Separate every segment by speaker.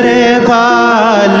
Speaker 1: ਉਪਰੇ ਬਾਲ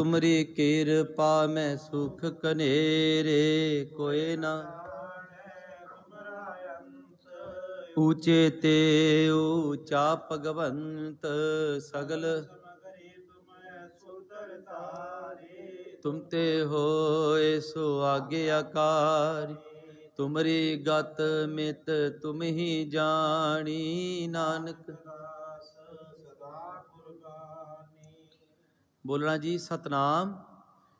Speaker 2: ਤੁਮਰੀ ਕਿਰਪਾ ਮੈਂ ਸੁਖ ਕਨੇਰੇ, ਕੋਏ ਨਾ ਊਚੇ ਤੇ ਊਚਾ ਭਗਵੰਤ ਸਗਲ। ਤੁਮ ਤੇ ਹੋਏ ਸੋ ਆਗਿਆਕਾਰ ਤੁਮਰੀ ਗਤ ਮਿਤ ਤੁਮ ਹੀ ਜਾਣੀ, ਨਾਨਕ। ਬੋਲਣਾ ਜੀ, ਸਤਨਾਮ।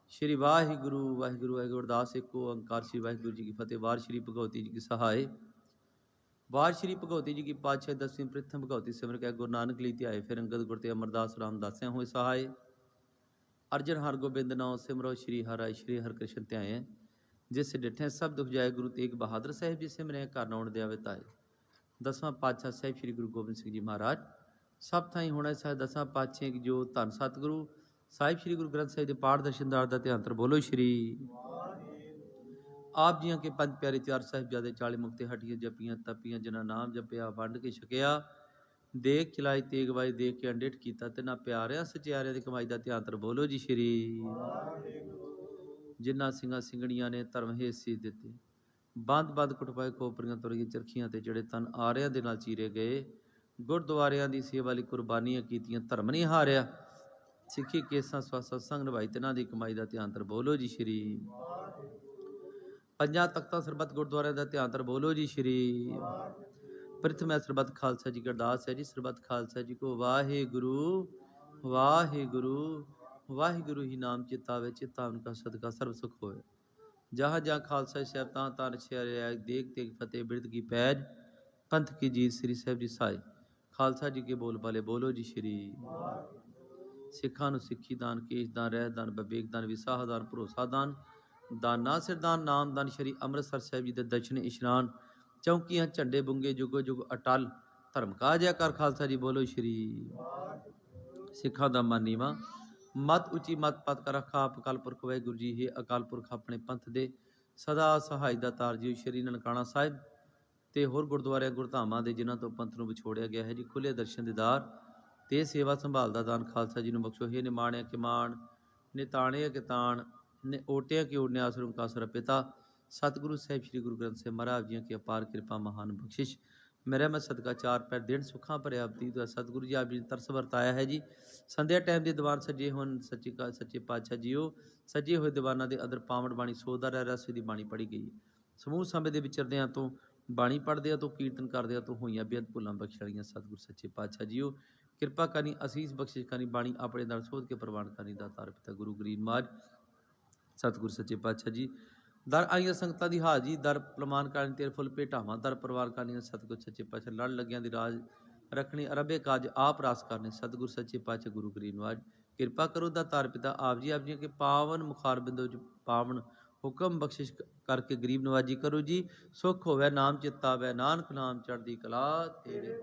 Speaker 2: ਸ਼੍ਰੀ ਵਾਹਿਗੁਰੂ ਵਾਹਿਗੁਰੂ ਵਾਹਿਗੁਰੂ, ਅਰਦਾਸ ਇੱਕ ਓੰਕਾਰ। ਸ੍ਰੀ ਵਾਹਿਗੁਰੂ ਜੀ ਕੀ ਫਤਿਹ। ਵਾਰ ਸ਼੍ਰੀ ਭਗਵਤੀ ਜੀ ਕੀ ਸਹਾਇ ਵਾਰ ਸ਼੍ਰੀ ਭਗਵਤੀ ਜੀ ਕੀ ਪਾਤਸ਼ਾਹ, ਦਸਵੀਂ ਪ੍ਰਥਮ ਭਗਵਤੀ ਸਿਮਰ ਕੇ ਗੁਰੂ ਨਾਨਕ ਲਈ ਧਿਆਏ ਫਿਰ ਅੰਗਦ ਗੁਰ ਤੇ ਅਮਰਦਾਸ ਰਾਮਦਾਸਿਆਂ ਹੋਏ ਸਹਾਇ ਅਰਜਨ ਹਰਗੋਬਿੰਦ ਨਾਮ ਸਿਮਰੋ, ਸ਼੍ਰੀ ਹਰਿ ਸ਼੍ਰੀ ਹਰਿਕ੍ਰਿਸ਼ਨ ਧਿਆਏ ਜਿਸ ਡਿਠੇ ਸਭ ਦੁਖ ਜਾਏ, ਗੁਰੂ ਤੇਗ ਬਹਾਦਰ ਸਾਹਿਬ ਜੀ ਸਿਮਰੇ, ਘਰ ਨਾਉਣ ਦੇ ਆਵੇ ਤਾਏ। ਦਸਵਾਂ ਪਾਤਸ਼ਾਹ ਸਾਹਿਬ ਸ਼੍ਰੀ ਗੁਰੂ ਗੋਬਿੰਦ ਸਿੰਘ ਜੀ ਮਹਾਰਾਜ। ਸਭ ਥਾਈ ਹੋਣਾ ਸਾਹਿਬ ਦਸਾਂ ਪਾਤਸ਼ਾਹ ਜੋ ਧੰਨ ਸਤਿਗੁਰੂ। ਸਾਹਿਬ ਸ਼੍ਰੀ ਗੁਰੂ ਗ੍ਰੰਥ ਸਾਹਿਬ ਦੇ ਪਾਠ ਦਰਸ਼ਨਦਾਰ ਦਾ ਧਿਆਨ ਬੋਲੋ ਸ਼੍ਰੀ। ਆਪ ਜੀਆਂ ਕੇ ਪੰਜ ਪਿਆਰੇ ਚਾਰ ਸਾਹਿਬਜ਼ਾਦੇ 40 ਮੁਕਤੇ ਹਟੀਆਂ ਜਪੀਆਂ, ਤਪੀਆਂ, ਜਿਨ੍ਹਾਂ ਨਾਮ ਜਪਿਆ, ਵੰਡ ਕੇ ਛਕਿਆ, ਦੇਖ ਚਲਾਈ ਤੇਗ ਵਾਈ ਦੇਖ ਕੇ ਅੰਡਿਟ ਕੀਤਾ ਤੇ ਨਾ ਪਿਆਰਿਆ, ਸਚਿਆਰਿਆਂ ਦੀ ਕਮਾਈ ਦਾ ਧਿਆਨ ਬੋਲੋ ਜੀ ਸ਼੍ਰੀ। ਜਿਨ੍ਹਾਂ ਸਿੰਘਾਂ ਸਿੰਘਣੀਆਂ ਨੇ ਧਰਮ ਹੇਸੀ ਦਿੱਤੇ, ਬੰਦ ਬੰਦ ਕੁਟਪਾਏ ਕੋਪਰੀਆਂ ਤੁਰੀਆਂ ਚਰਖੀਆਂ ਤੇ ਜਿਹੜੇ ਤਨ ਆਰਿਆਂ ਦੇ ਨਾਲ ਚੀਰੇ ਗਏ, ਗੁਰਦੁਆਰਿਆਂ ਦੀ ਸੇਵਾ ਲਈ ਕੁਰਬਾਨੀਆਂ ਕੀਤੀਆਂ, ਧਰਮ ਨਹੀਂ ਹਾਰਿਆ। ਸਿੱਖੀ ਕੇਸਾਂ ਸਵਾਸਾ ਸੰਗ ਨਿਭਾਈ, ਤਿਨਾਂ ਦੀ ਕਮਾਈ ਦਾ ਧਿਆਨ ਬੋਲੋ ਜੀ ਸ਼੍ਰੀ। ਪੰਜਾਂ ਤਖਤਾਂ ਸਰਬੱਤ ਗੁਰਦੁਆਰਿਆਂ ਦਾ ਧਿਆਨ ਬੋਲੋ ਜੀ ਸ਼੍ਰੀ। ਪ੍ਰਥਮ ਹੈ ਸਰਬੱਤ ਖਾਲਸਾ ਜੀ ਕੀ ਹੈ ਜੀ, ਸਰਬੱਤ ਖਾਲਸਾ ਜੀ ਕੋ ਵਾਹਿਗੁਰੂ ਵਾਹਿਗੁਰੂ ਵਾਹਿਗੁਰੂ ਹੀ ਨਾਮ ਚਿਤਾਵੇ ਚਿਤਾਵਨ ਕਾ ਸਦਕਾ ਸਰਬ ਸੁਖ ਹੋਏ। ਜਹਾਂ ਜਹਾਂ ਖਾਲਸਾ ਸਾਹਿਬ ਤਾਂ ਤਾਂ ਰਛਿਆ ਦੇਖ ਦੇਖ ਫਤਿਹ ਬਿਰਦ ਕੀ ਪੈਜ, ਪੰਥ ਕੀ ਜੀਤ ਸ੍ਰੀ ਸਾਹਿਬ ਜੀ ਸਾਈ ਖਾਲਸਾ ਜੀ ਕੇ ਬੋਲ ਬਾਲੇ ਬੋਲੋ ਜੀ ਸ਼੍ਰੀ। ਸਿੱਖਾਂ ਨੂੰ ਸਿੱਖੀ ਦਾਨ, ਕੇਸ਼ ਦਾਨ ਰਹਿ ਦਾਨ, ਵਿਵੇਕ ਦਾਨ, ਵਿਸਾਹ ਦਾਨ, ਭਰੋਸਾ ਦਾਨ, ਦਾਨਾ ਸਿਰ ਦਾਨ, ਨਾਮ ਦਾਨ ਸ਼੍ਰੀ ਅੰਮ੍ਰਿਤਸਰ ਸਾਹਿਬ ਜੀ ਦੇ ਦਰਸ਼ਨ, ਇਸ਼ਨਾਨ, ਚੌਂਕੀਆਂ, ਝੰਡੇ ਬੁੰਗੇ, ਜੁਗੋ ਜੁਗ ਅਟਲ, ਧਰਮ ਕਾ ਜੈ ਕਰ ਖਾਲਸਾ ਜੀ, ਬੋਲੋ ਸ਼੍ਰੀ ਸਿੱਖਾਂ ਦਾ ਮਨ ਮਤ ਉੱਚੀ ਮਤ ਪਤ ਕਰ ਰੱਖਾ ਆਪ ਅਕਾਲ ਪੁਰਖ ਵਾਹਿਗੁਰੂ ਜੀ, ਹੈ ਅਕਾਲ ਪੁਰਖ ਆਪਣੇ ਪੰਥ ਦੇ, ਸਦਾ ਸਹਾਇ ਦਾ ਤਾਰ ਜੀ ਸ਼੍ਰੀ ਨਨਕਾਣਾ ਸਾਹਿਬ ਤੇ ਹੋਰ ਗੁਰਦੁਆਰਿਆਂ, ਗੁਰਧਾਮਾਂ ਦੇ ਜਿਨ੍ਹਾਂ ਤੋਂ ਪੰਥ ਨੂੰ ਵਿਛੋੜਿਆ ਗਿਆ ਹੈ ਜੀ ਖੁੱਲੇ ਦਰਸ਼ਨ ਦੀਦਾਰ ਤੇ ਸੇਵਾ ਸੰਭਾਲ ਦਾ ਦਾਨ ਖਾਲਸਾ ਜੀ ਨੂੰ ਬਖਸ਼ੋ। ਹੈ ਨਿਮਾਣਿਆ ਕਿਮਾਨ ਨਿਤਾਣਿਆ ਕਿਤਾਨ ਨੇ ਓਟਿਆ ਕਿ ਓੜਨੇ ਆਸਰਮ ਕਾ ਪਿਤਾ। ਸਤਿਗੁਰੂ ਸਾਹਿਬ ਸ੍ਰੀ ਗੁਰੂ ਗ੍ਰੰਥ ਸਾਹਿਬ ਮਹਾਰਾਜ ਜੀ ਕੀ ਅਪਾਰ ਕਿਰਪਾ, ਮਹਾਨ ਬਖਸ਼ਿਸ਼। ਮੇਰੇ ਮੈਂ ਸਦਕਾ ਚਾਰ ਪੈਰ ਦਿਨ ਸੁਖਾਂ ਭਰਿਆ ਅਬਦੀ ਦਾ ਸਤਿਗੁਰੂ ਜੀ ਆਪ ਜੀ ਨੇ ਤਰਸ ਵਰਤਾਇਆ ਹੈ ਜੀ। ਸੰਧਿਆ ਟਾਈਮ ਦੇ ਦੀਵਾਨ ਸੱਜੇ ਹੋਣ ਸੱਚੇ ਕਾ ਸੱਚੇ ਪਾਤਸ਼ਾਹ ਜੀਓ। ਸੱਜੇ ਹੋਏ ਦੀਵਾਨਾਂ ਦੇ ਅਦਰ ਪਾਵਨ ਬਾਣੀ ਸੋਦਾ ਰਹਿ ਰਸ ਦੀ ਬਾਣੀ ਪੜੀ ਗਈ ਹੈ। ਸਮੂਹ ਸਮੇਂ ਦੇ ਵਿਚਰਦਿਆਂ ਤੋਂ ਬਾਣੀ ਪੜਦਿਆਂ ਤੋਂ ਕੀਰਤਨ ਕਰਦਿਆਂ ਤੋਂ ਹੋਈਆਂ ਬੇਅੰਤ ਭੁੱਲਾਂ ਬਖਸ਼ਣੀਆਂ ਸਤਿਗੁਰ ਸੱਚੇ ਪਾਤਸ਼ਾਹ ਜੀਓ। ਕਿਰਪਾ ਕਰਨੀ, ਅਸੀਸ ਬਖਸ਼ਿਸ਼ ਕਰਨੀ, ਬਾਣੀ ਆਪਣੇ ਨਾਲ ਸੋਧ ਕੇ ਪ੍ਰਵਾਨ ਕਰਨੀ ਦਾ ਤਾਰ ਪਿਤਾ ਗੁਰੂ ਗਰੀਬ ਮਾਜ ਸਤਿਗੁਰ ਸੱਚੇ ਪਾਤਸ਼ਾਹ ਜੀ, ਦਰ ਆਈਆਂ ਸੰਗਤਾਂ ਦੀ ਹਾਜ਼ਰੀ, ਦਰ ਪ੍ਰਮਾਨ ਕਰਨ ਤੇਰੇ ਫੁੱਲ ਭੇਟਾਵਾਂ, ਦਰ ਪਰਿਵਾਰ ਕਰਨੀਆਂ ਸਤਿਗੁਰ ਸੱਚੇ ਪਾਤਸ਼ਾਹ, ਲੜ ਲੱਗਿਆਂ ਦੀ ਰਾਜ ਰੱਖਣੀ, ਅਰਬੇ ਕਾਜ ਆਪ ਰਾਸ ਕਰਨੇ ਸਤਿਗੁਰ ਸੱਚੇ ਪਾਤਸ਼ਾਹ ਗੁਰੂ ਗਰੀਬ ਨਵਾਜ ਕਿਰਪਾ ਕਰੋ ਦਾ ਤਾਰ ਪਿਤਾ ਆਪ ਜੀ ਆਪ ਜੀ ਕੇ ਪਾਵਨ ਮੁਖਾਰ ਬਿੰਦੋ ਚ ਪਾਵਨ ਹੁਕਮ ਬਖਸ਼ਿਸ਼ ਕਰਕੇ ਗਰੀਬ ਨਵਾਜੀ ਕਰੋ ਜੀ। ਸੁਖ ਹੋਵੇ, ਨਾਮ ਚਿੱਤਾ ਵੈ ਨਾਨਕ ਨਾਮ ਚੜਦੀ ਕਲਾ ਤੇਰੇ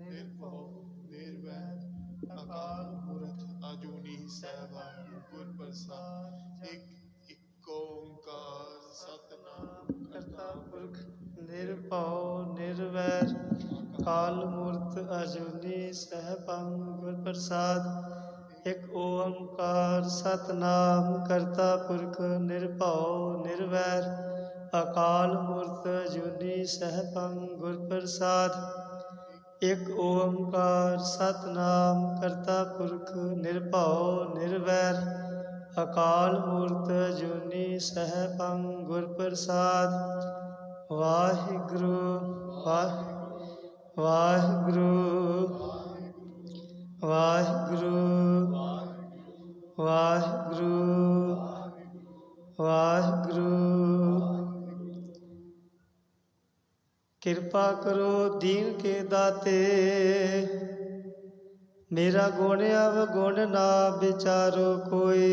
Speaker 3: ਨਿਰਭਉ ਨਿਰਵੈਰ ਅਕਾਲ ਮੂਰਤ ਅਜੂਨੀ ਸੈਭੰ ਗੁਰ ਪ੍ਰਸਾਦ ਇੱਕ ਇੱਕ ਓੰਕਾਰ ਸਤਨਾਮ
Speaker 4: ਕਰਤਾ ਪੁਰਖ ਨਿਰਭਉ ਨਿਰਵੈਰ ਕਾਲ ਮੂਰਤ ਅਜੂਨੀ ਸਹਿਬੰ ਗੁਰ ਪ੍ਰਸਾਦ ਇਕ ਓੰਕਾਰ ਸਤਨਾਮ ਕਰਤਾ ਪੁਰਖ ਨਿਰਭਉ ਨਿਰਵੈਰ ਅਕਾਲ ਮੂਰਤ ਅਜੂਨੀ ਸਹਿਬੰ ਗੁਰ ਪ੍ਰਸਾਦ ਇਕ ਓੰਕਾਰ ਸਤਨਾਮ ਕਰਤਾ ਪੁਰਖ ਨਿਰਭਉ ਨਿਰਵੈਰ, ਅਕਾਲ ਮੂਰਤ ਅਜੂਨੀ ਸਹਿਬੰ ਗੁਰ ਪ੍ਰਸਾਦ। ਵਾਹਿਗੁਰੂ ਵਾਹਿਗੁਰੂ ਵਾਹਿਗੁਰੂ ਵਾਹਿਗੁਰੂ ਵਾਹਿਗੁਰੂ। ਕਿਰਪਾ ਕਰੋ ਦੀਨ ਕੇ ਦਾਤੇ। ਮੇਰਾ ਗੁਣ ਅਵਗੁਣ ਨਾ ਵਿਚਾਰੋ ਕੋਈ।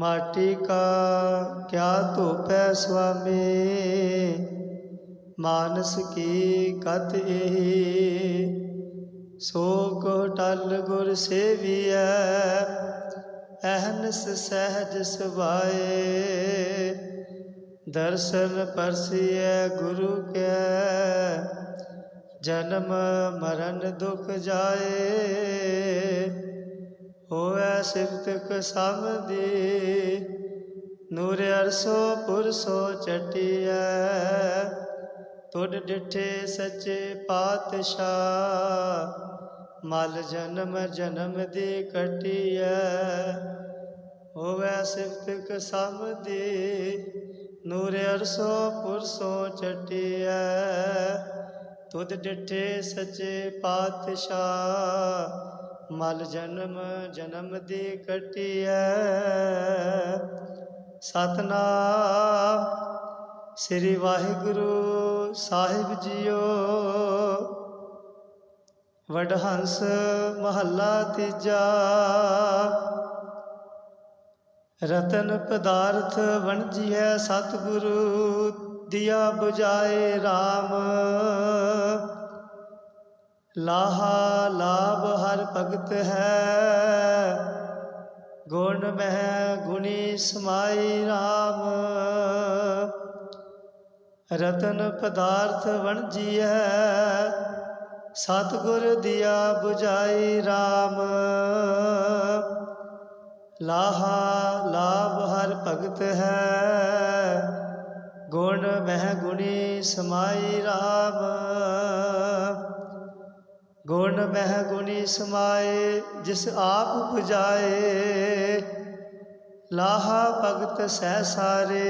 Speaker 4: ਮਾਟੀ ਕਾ ਕਿਆ ਧੋਪੈ ਸੁਆਮੀ। ਮਾਨਸ ਕੀ ਕਤ ਇਹੀ ਸੋ ਕੋ ਟਲ ਗੁਰ ਸੇਵੀਐ। ਅਹਨਸ ਸਹਿਜ ਸਵਾਏ ਦਰਸ਼ਨ ਪਰਸੀਐ ਗੁਰੂ ਕੈ। ਜਨਮ ਮਰਨ ਦੁਖ ਜਾਏ ਹੋਵੇ ਸਿਫਤ ਕਸਮਦੀ ਨੂਰ ਅਰਸੋ ਪੁਰਸੋ ਚਟਿਐ ਤੁਡ ਡਿਠੇ ਸੱਚੇ ਪਾਤਸ਼ਾਹ। ਮਲ ਜਨਮ ਜਨਮ ਦੀ ਕਟਿਐ ਹੋਵੇ ਸਿਫਤ ਦੀ। ਨੂਰ ਅਰਸੋ ਪੁਰਸੋ ਚਟਿਐ, ਤੁਧ ਡਿਠੇ ਸੱਚੇ ਪਾਤਸ਼ਾਹ, ਮਲ ਜਨਮ ਜਨਮ ਦੀ ਕਟਿਐ। ਸਤਨਾਮ, ਸ੍ਰੀ ਵਾਹਿਗੁਰੂ ਸਾਹਿਬ ਜੀਓ। ਵਡਹੰਸ ਮਹੱਲਾ ਤੀਜਾ ਰਤਨ ਪਦਾਰਥ ਵਣਜੀਐ ਸਤਿਗੁਰੂ, ਦਿਆ 부ਜਾਏ RAM ਲਾਹਾ ਲਾਭ ਹਰ ਭਗਤ ਹੈ, ਗੁਣ ਮਹਿ ਗੁਣੀ ਸਮਾਈ RAM ਰਤਨ ਪਦਾਰਥ ਵਣਜੀਐ, ਸਤਿਗੁਰ ਦਿਆ 부ਜਾਈ RAM ਲਾਹਾ ਲਾਭ ਹਰ ਭਗਤ ਹੈ। ਗੁਣ ਮਹਿ ਗੁਣੀ ਸਮਾਈ RAM ਗੁਣ ਮਹਿ ਗੁਣੀ ਸਮਾਏ ਜਿਸ ਆਪ 부ਜਾਏ ਲਾਹਾ ਭਗਤ ਸਹਿ ਸਾਰੇ।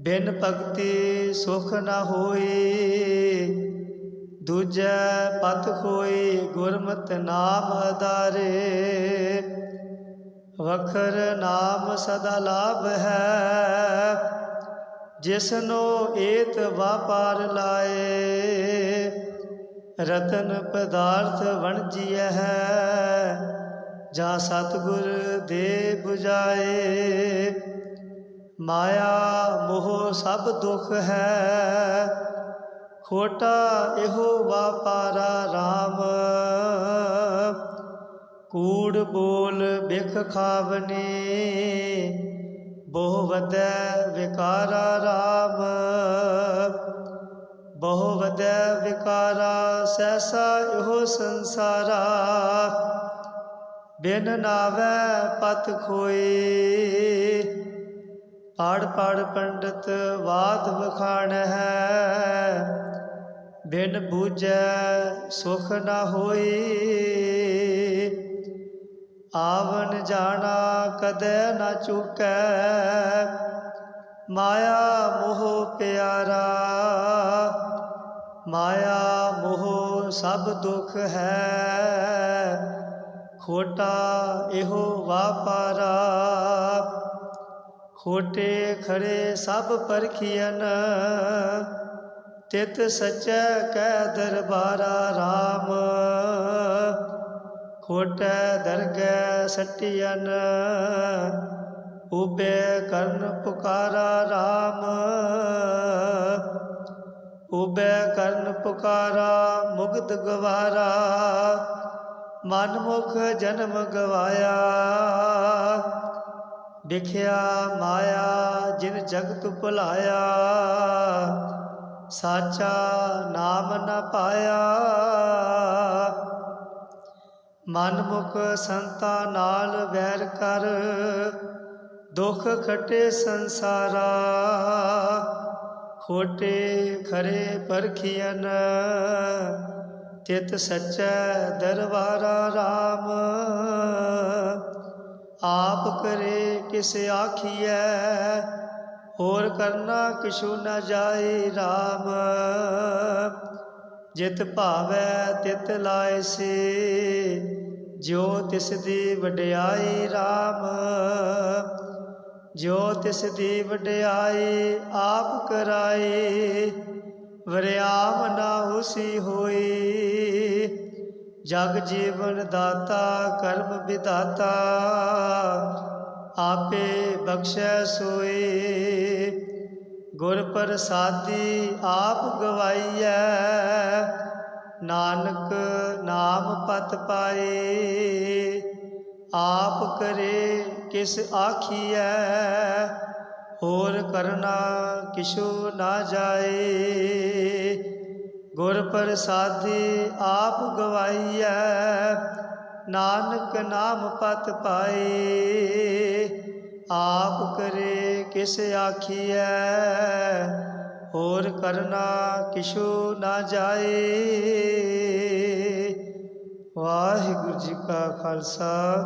Speaker 4: ਬਿਨ ਭਗਤੀ ਸੁਖ ਨਾ ਹੋਏ ਦੂਜੈ ਪਤ ਕੋਈ ਗੁਰਮਤਿ ਨਾਮ ਆਧਾਰੇ ਵਖਰ ਨਾਮ ਸਦਾ ਲਾਭ ਹੈ। ਜਿਸਨੋ ਏਤ ਵਾਪਾਰ ਲਾਏ, ਰਤਨ ਪਦਾਰਥ ਵਣਜੀਐ ਹੈ। ਜਾ ਸਤਗੁਰ ਦੇ 부ਜਾਏ ਮਾਇਆ ਮੋਹ ਸਭ ਦੁਖ ਹੈ। ਖੋਟਾ ਇਹੋ ਵਾਪਾਰਾ RAM ਕੂੜ ਬੋਲ ਬਿਖ ਖਾਵਨੀ ਬਹੁ ਵਧੈ ਵਿਕਾਰਾ RAM ਬਹੁ ਵਧੈ ਵਿਕਾਰਾ ਸੈਸਾ ਇਹੋ ਸੰਸਾਰਾ। ਬਿਨ ਨਾਵੈ ਪਤ ਖੋਈ। ਪੜ ਪੜ ਪੰਡਤ ਬਾਤ ਵਖਾਣ ਹੈ ਬਿਨ ਬੂਝੈ ਸੁਖ ਨਾ ਹੋਈ ਆਵਨ ਜਾਣਾ ਕਦੇ ਨਾ ਚੁਕੈ। ਮਾਇਆ ਮੋਹ ਪਿਆਰਾ, ਮਾਇਆ ਮੋਹ ਸਭ ਦੁੱਖ ਹੈ। ਖੋਟਾ ਇਹੋ ਵਾਪਾਰਾ, ਖੋਟੇ ਖੜੇ ਸਭ ਪਰਖੀਨ ਤਿਤ ਸਚੈ ਕੈ ਦਰਬਾਰਾ RAM ਖੋਟੈ ਦਰਗਹਿ ਸਟਿਅਨ ਉਬੇ ਕਰਨ ਪੁਕਾਰਾ RAM ਉਬੇ ਕਰਨ ਪੁਕਾਰਾ ਮੁਗਧ ਗਵਾਰਾ, ਮਨ ਮੁਖ ਜਨਮ ਗਵਾਇਆ। ਵਿਖਿਆ ਮਾਇਆ ਜਿਨ ਜਗਤ ਭੁਲਾਇਆ ਸਾਚਾ ਨਾਮ ਨ ਪਾਇਆ। ਮਨ ਮੁਖ ਸੰਤਾ ਨਾਲ ਵੈਰ ਕਰ, ਦੁਖ ਖਟੇ ਸੰਸਾਰਾ। ਖੋਟੇ ਖਰੇ ਪਰਖੀਨ ਤਿਤ ਸਚੈ ਦਰਬਾਰਾ RAM ਆਪ ਕਰੇ ਕਿਸ ਆਖੀਐ ਹੋਰ ਕਰਨਾ ਕਿਛੂ ਨਾ ਜਾਏ RAM ਜਿਤ ਭਾਵੈ ਤਿਤ ਲਾਇਸੀ ਜੋ ਤਿਸ ਦੀ ਵਡਿਆਈ RAM ਜੋ ਤਿਸ ਦੀ ਵਡਿਆਈ ਆਪ ਕਰਾਈ ਵਰਿਆਮ ਨਾ ਹੁਸੀ ਹੋਈ ਜਗ ਜੀਵਨ ਦਾਤਾ, ਕਰਮ ਵਿਦਾਤਾ ਆਪੇ ਬਖਸ਼ੈ ਸੋਏ। ਗੁਰ ਪ੍ਰਸਾਦੀ ਆਪ ਗਵਾਈਐ। ਨਾਨਕ ਨਾਮ ਪਤ ਪਾਏ। ਆਪ ਕਰੇ ਕਿਸ ਆਖੀਐ। ਹੋਰ ਕਰਨਾ ਕਿਛੂ ਨਾ ਜਾਏ। ਗੁਰ ਪ੍ਰਸਾਦੀ ਆਪ ਗਵਾਈਐ। ਨਾਨਕ ਨਾਮ ਪਤ ਪਾਏ, ਆਪ ਕਰੇ ਕਿਸ ਆਖੀਐ? ਹੋਰ ਕਰਨਾ ਕਿਛੂ ਨਾ ਜਾਏ। ਵਾਹਿਗੁਰੂ ਜੀ ਕਾ ਖਾਲਸਾ,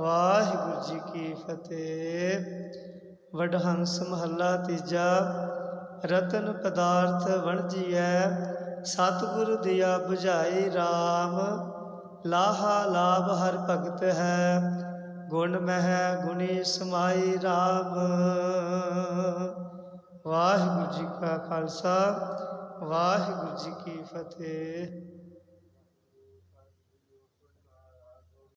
Speaker 4: ਵਾਹਿਗੁਰੂ ਜੀ ਕੀ ਫਤਿਹ। ਵਡਹੰਸ ਮਹੱਲਾ ਤੀਜਾ, ਰਤਨ ਪਦਾਰਥ ਵਣਜੀਐ, ਸਤਿਗੁਰ ਦਿਆ 부ਝਾਈ RAM ਲਾਹਾ ਲਾਭ ਹਰ ਭਗਤ ਹੈ, ਗੁਣ ਮਹਿ ਗੁਣੀ ਸਮਾਈ RAM ਵਾਹਿਗੁਰੂ ਜੀ ਕਾ ਖਾਲਸਾ, ਵਾਹਿਗੁਰੂ ਜੀ ਕੀ ਫਤਿਹ।